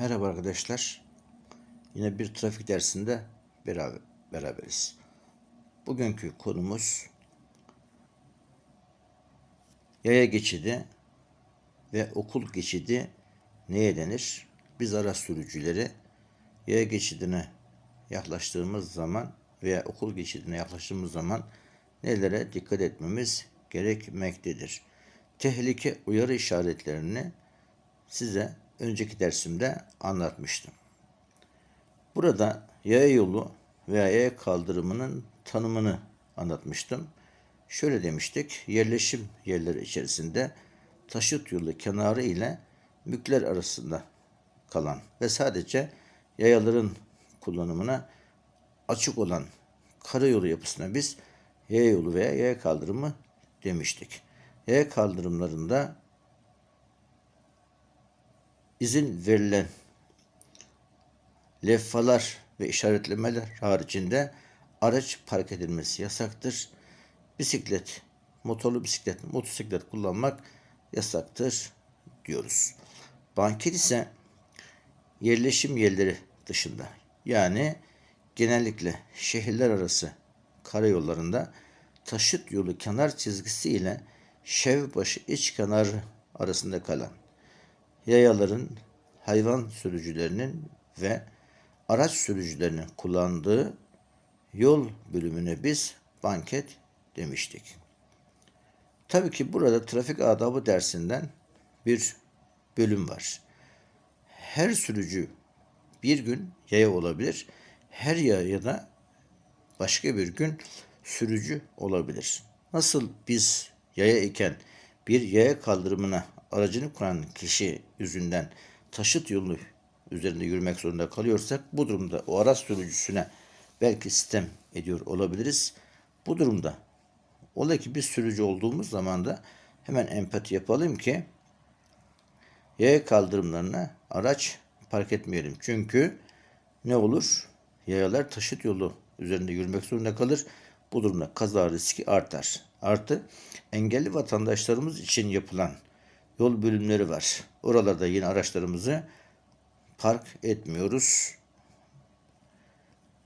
Merhaba arkadaşlar. Yine bir trafik dersinde beraber beraberiz. Bugünkü konumuz yaya geçidi ve okul geçidi neye denir? Biz araç sürücüleri yaya geçidine yaklaştığımız zaman veya okul geçidine yaklaştığımız zaman nelere dikkat etmemiz gerekmektedir? Tehlike uyarı işaretlerini size önceki dersimde anlatmıştım. Burada yaya yolu veya yaya kaldırımının tanımını anlatmıştım. Şöyle demiştik, yerleşim yerleri içerisinde taşıt yolu kenarı ile mülkler arasında kalan ve sadece yayaların kullanımına açık olan karayolu yapısına biz yaya yolu veya yaya kaldırımı demiştik. Yaya kaldırımlarında izin verilen levhalar ve işaretlemeler haricinde araç park edilmesi yasaktır. Bisiklet, motorlu bisiklet, motosiklet kullanmak yasaktır diyoruz. Banket ise yerleşim yerleri dışında yani genellikle şehirler arası karayollarında taşıt yolu kenar çizgisi ile Şevbaşı iç kenarı arasında kalan yayaların, hayvan sürücülerinin ve araç sürücülerinin kullandığı yol bölümüne biz banket demiştik. Tabii ki burada trafik adabı dersinden bir bölüm var. Her sürücü bir gün yaya olabilir. Her yaya da başka bir gün sürücü olabilir. Nasıl biz yaya iken bir yaya kaldırımına aracını kuran kişi yüzünden taşıt yolu üzerinde yürümek zorunda kalıyorsak bu durumda o araç sürücüsüne belki sistem ediyor olabiliriz. Bu durumda ola ki biz sürücü olduğumuz zaman da hemen empati yapalım ki yaya kaldırımlarına araç park etmeyelim. Çünkü ne olur? Yayalar taşıt yolu üzerinde yürümek zorunda kalır. Bu durumda kaza riski artar. Artı engelli vatandaşlarımız için yapılan yol bölümleri var. Oralarda yine araçlarımızı park etmiyoruz.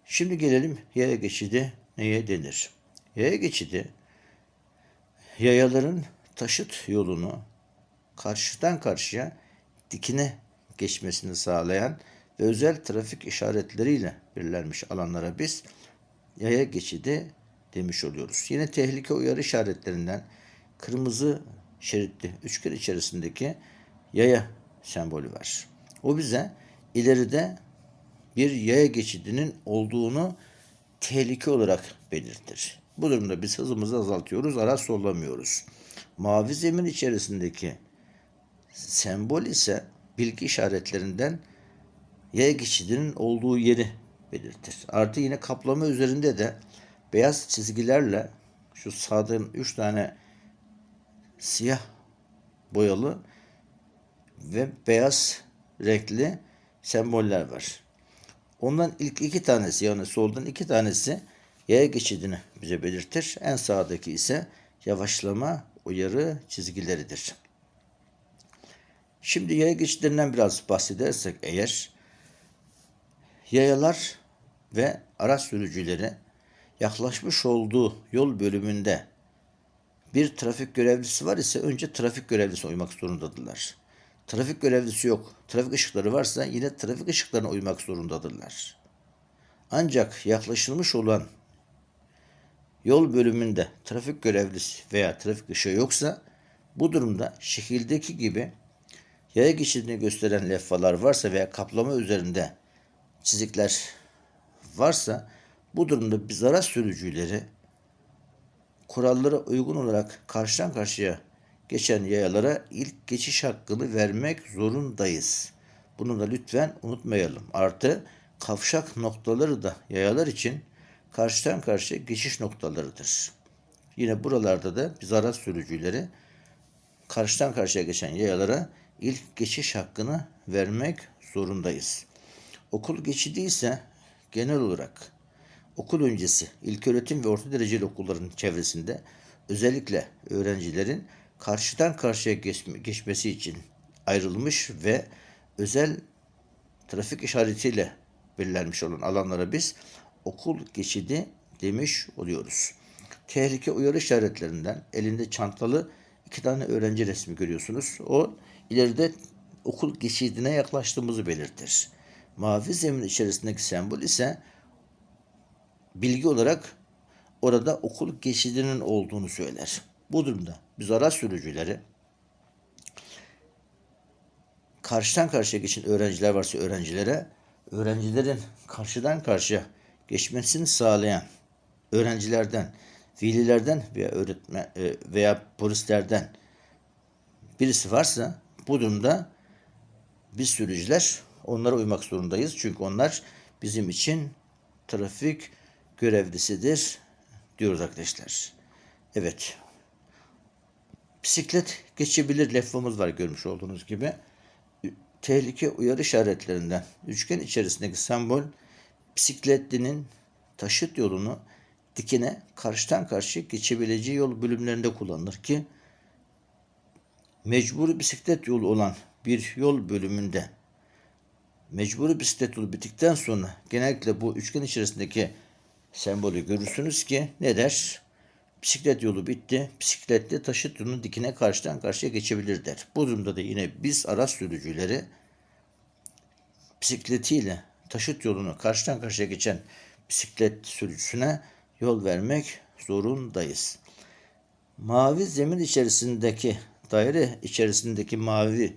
Şimdi gelelim yaya geçidi neye denir? Yaya geçidi yayaların taşıt yolunu karşıdan karşıya dikine geçmesini sağlayan ve özel trafik işaretleriyle belirlenmiş alanlara biz yaya geçidi demiş oluyoruz. Yine tehlike uyarı işaretlerinden kırmızı şeritli üçgen içerisindeki yaya sembolü var. O bize ileride bir yaya geçidinin olduğunu tehlike olarak belirtir. Bu durumda biz hızımızı azaltıyoruz, araç sollamıyoruz. Mavi zemin içerisindeki sembol ise bilgi işaretlerinden yaya geçidinin olduğu yeri belirtir. Artı yine kaplama üzerinde de beyaz çizgilerle şu sağdığım üç tane siyah boyalı ve beyaz renkli semboller var. Ondan ilk iki tanesi yani soldan iki tanesi yaya geçidini bize belirtir. En sağdaki ise yavaşlama uyarı çizgileridir. Şimdi yaya geçitlerinden biraz bahsedersek eğer yayalar ve araç sürücüleri yaklaşmış olduğu yol bölümünde bir trafik görevlisi var ise önce trafik görevlisi uymak zorundadırlar. Trafik görevlisi yok. Trafik ışıkları varsa yine trafik ışıklarına uymak zorundadırlar. Ancak yaklaşılmış olan yol bölümünde trafik görevlisi veya trafik ışığı yoksa bu durumda şekildeki gibi yaya geçidini gösteren levhalar varsa veya kaplama üzerinde çizikler varsa bu durumda biz araç sürücüleri kurallara uygun olarak karşıdan karşıya geçen yayalara ilk geçiş hakkını vermek zorundayız. Bunu da lütfen unutmayalım. Artı kavşak noktaları da yayalar için karşıdan karşıya geçiş noktalarıdır. Yine buralarda da biz araç sürücüleri karşıdan karşıya geçen yayalara ilk geçiş hakkını vermek zorundayız. Okul geçidi ise genel olarak okul öncesi ilköğretim ve orta dereceli okulların çevresinde özellikle öğrencilerin karşıdan karşıya geçmesi için ayrılmış ve özel trafik işaretiyle belirlenmiş olan alanlara biz okul geçidi demiş oluyoruz. Tehlike uyarı işaretlerinden elinde çantalı iki tane öğrenci resmi görüyorsunuz. O ileride okul geçidine yaklaştığımızı belirtir. Mavi zemin içerisindeki sembol ise bilgi olarak orada okul geçidinin olduğunu söyler. Bu durumda biz araç sürücüleri karşıdan karşıya geçen öğrenciler varsa öğrencilere öğrencilerin karşıdan karşıya geçmesini sağlayan öğrencilerden, velilerden veya öğretmen e, veya polislerden birisi varsa bu durumda biz sürücüler onlara uymak zorundayız. Çünkü onlar bizim için trafik görevlisidir diyoruz arkadaşlar. Evet. Bisiklet geçebilir lafımız var görmüş olduğunuz gibi. Tehlike uyarı işaretlerinden üçgen içerisindeki sembol bisikletlinin taşıt yolunu dikine karşıdan karşıya geçebileceği yol bölümlerinde kullanılır ki mecburi bisiklet yolu olan bir yol bölümünde mecburi bisiklet yolu bittikten sonra genellikle bu üçgen içerisindeki sembolü görürsünüz ki ne der? Bisiklet yolu bitti. Bisikletle taşıt yolunu dikine karşıdan karşıya geçebilir der. Bu durumda da yine biz araç sürücüleri bisikletiyle taşıt yolunu karşıdan karşıya geçen bisiklet sürücüsüne yol vermek zorundayız. Mavi zemin içerisindeki daire içerisindeki mavi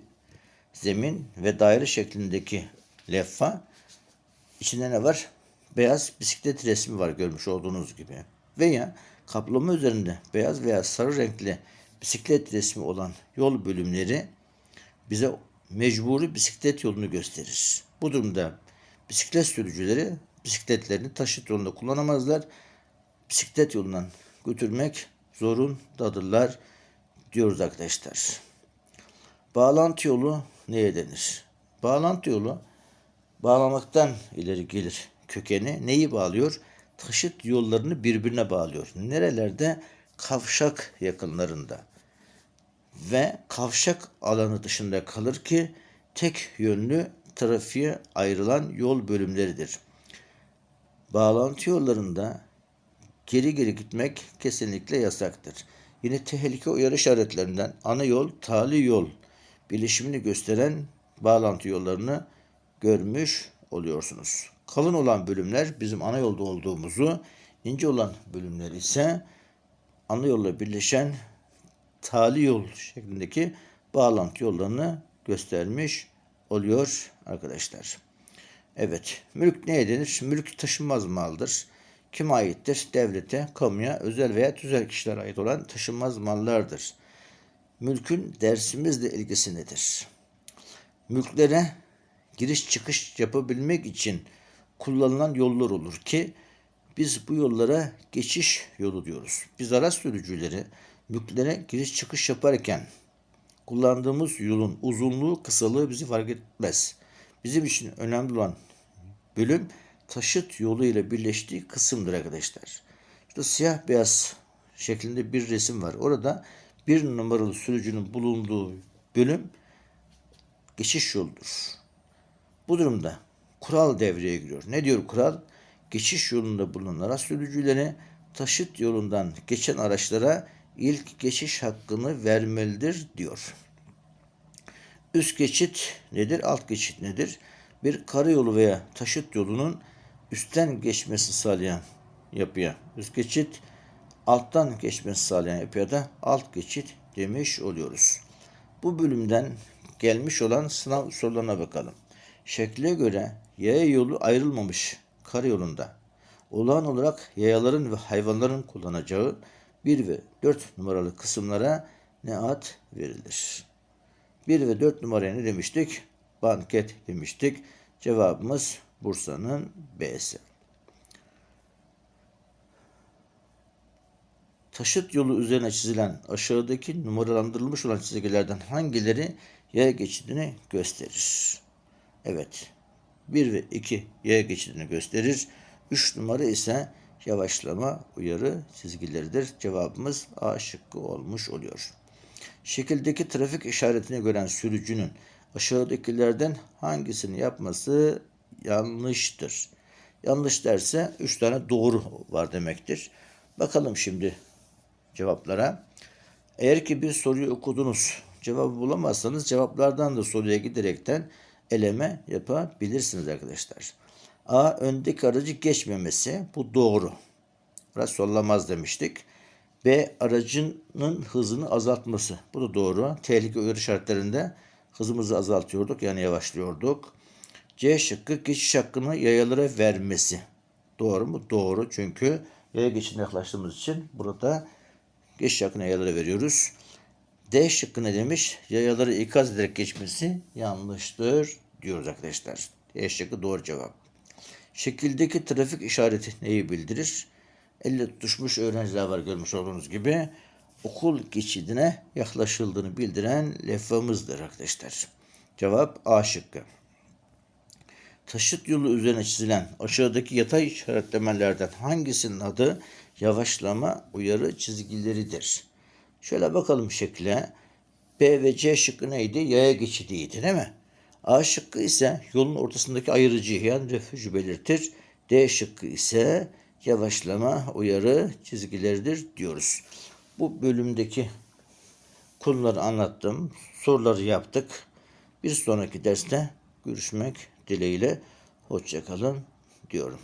zemin ve daire şeklindeki levha içinde ne var? Beyaz bisiklet resmi var görmüş olduğunuz gibi. Veya kaplama üzerinde beyaz veya sarı renkli bisiklet resmi olan yol bölümleri bize mecburi bisiklet yolunu gösterir. Bu durumda bisiklet sürücüleri bisikletlerini taşıt yolunda kullanamazlar. Bisiklet yolundan götürmek zorundadırlar diyoruz arkadaşlar. Bağlantı yolu neye denir? Bağlantı yolu bağlamaktan ileri gelir kökeni. Neyi bağlıyor? Taşıt yollarını birbirine bağlıyor. Nerelerde? Kavşak yakınlarında. Ve kavşak alanı dışında kalır ki tek yönlü trafiğe ayrılan yol bölümleridir. Bağlantı yollarında geri geri gitmek kesinlikle yasaktır. Yine tehlike uyarı işaretlerinden ana yol, tali yol bilişimini gösteren bağlantı yollarını görmüş oluyorsunuz. Kalın olan bölümler bizim ana yolda olduğumuzu, ince olan bölümler ise ana yolla birleşen tali yol şeklindeki bağlantı yollarını göstermiş oluyor arkadaşlar. Evet, mülk neye denir? Mülk taşınmaz maldır. Kime aittir? Devlete, kamuya, özel veya tüzel kişilere ait olan taşınmaz mallardır. Mülkün dersimizle ilgisi nedir? Mülklere giriş çıkış yapabilmek için kullanılan yollar olur ki biz bu yollara geçiş yolu diyoruz. Biz araç sürücüleri mülklere giriş çıkış yaparken kullandığımız yolun uzunluğu kısalığı bizi fark etmez. Bizim için önemli olan bölüm taşıt yolu ile birleştiği kısımdır arkadaşlar. İşte siyah beyaz şeklinde bir resim var. Orada bir numaralı sürücünün bulunduğu bölüm geçiş yoludur. Bu durumda kural devreye giriyor. Ne diyor kural? Geçiş yolunda bulunan araç sürücüleri taşıt yolundan geçen araçlara ilk geçiş hakkını vermelidir diyor. Üst geçit nedir? Alt geçit nedir? Bir karayolu veya taşıt yolunun üstten geçmesi sağlayan yapıya üst geçit, alttan geçmesi sağlayan yapıya da alt geçit demiş oluyoruz. Bu bölümden gelmiş olan sınav sorularına bakalım. Şekle göre yaya yolu ayrılmamış karayolunda olağan olarak yayaların ve hayvanların kullanacağı 1 ve 4 numaralı kısımlara ne ad verilir? 1 ve 4 numaraya ne demiştik? Banket demiştik. Cevabımız Bursa'nın B'si. Taşıt yolu üzerine çizilen aşağıdaki numaralandırılmış olan çizgilerden hangileri yaya geçidini gösterir? Evet. 1 ve 2 yaya geçidini gösterir. 3 numara ise yavaşlama uyarı çizgileridir. Cevabımız A şıkkı olmuş oluyor. Şekildeki trafik işaretini gören sürücünün aşağıdakilerden hangisini yapması yanlıştır? Yanlış derse 3 tane doğru var demektir. Bakalım şimdi cevaplara. Eğer ki bir soruyu okudunuz, cevabı bulamazsanız cevaplardan da soruya giderekten eleme yapabilirsiniz arkadaşlar. A. Öndeki aracı geçmemesi. Bu doğru. Biraz sollamaz demiştik. B. Aracının hızını azaltması. Bu da doğru. Tehlike uyarı şartlarında hızımızı azaltıyorduk yani yavaşlıyorduk. C şıkkı geçiş hakkını yayalara vermesi. Doğru mu? Doğru. Çünkü yaya geçidine yaklaştığımız için burada geçiş hakkını yayalara veriyoruz. D şıkkı ne demiş? Yayaları ikaz ederek geçmesi yanlıştır diyoruz arkadaşlar. D şıkkı doğru cevap. Şekildeki trafik işareti neyi bildirir? Elle tutuşmuş öğrenciler var görmüş olduğunuz gibi. Okul geçidine yaklaşıldığını bildiren levhamızdır arkadaşlar. Cevap A şıkkı. Taşıt yolu üzerine çizilen aşağıdaki yatay işaretlemelerden hangisinin adı yavaşlama uyarı çizgileridir? Şöyle bakalım şekle. B ve C şıkkı neydi? Yaya geçidiydi değil mi? A şıkkı ise yolun ortasındaki ayırıcı yani refüjü belirtir. D şıkkı ise yavaşlama uyarı çizgileridir diyoruz. Bu bölümdeki konuları anlattım. Soruları yaptık. Bir sonraki derste görüşmek dileğiyle. Hoşçakalın diyorum.